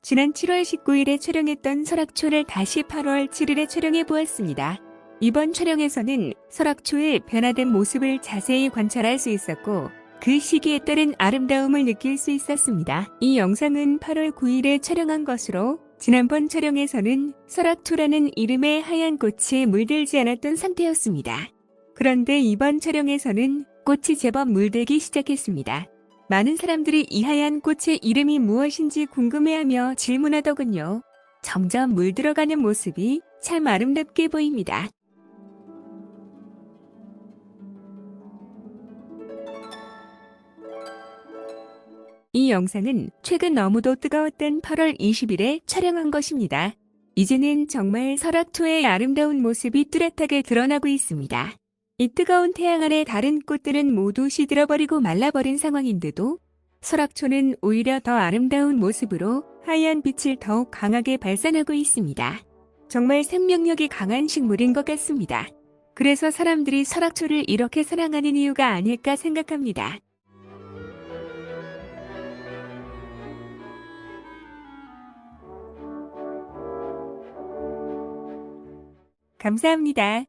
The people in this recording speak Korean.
지난 7월 19일에 촬영했던 설악초를 다시 8월 7일에 촬영해 보았습니다. 이번 촬영에서는 설악초의 변화된 모습을 자세히 관찰할 수 있었고 그 시기에 따른 아름다움을 느낄 수 있었습니다. 이 영상은 8월 9일에 촬영한 것으로 지난번 촬영에서는 설악초라는 이름의 하얀 꽃이 물들지 않았던 상태였습니다. 그런데 이번 촬영에서는 꽃이 제법 물들기 시작했습니다. 많은 사람들이 이 하얀 꽃의 이름이 무엇인지 궁금해하며 질문하더군요. 점점 물들어가는 모습이 참 아름답게 보입니다. 이 영상은 최근 너무도 뜨거웠던 8월 20일에 촬영한 것입니다. 이제는 정말 설악초의 아름다운 모습이 뚜렷하게 드러나고 있습니다. 이 뜨거운 태양 아래 다른 꽃들은 모두 시들어버리고 말라버린 상황인데도 설악초는 오히려 더 아름다운 모습으로 하얀 빛을 더욱 강하게 발산하고 있습니다. 정말 생명력이 강한 식물인 것 같습니다. 그래서 사람들이 설악초를 이렇게 사랑하는 이유가 아닐까 생각합니다. 감사합니다.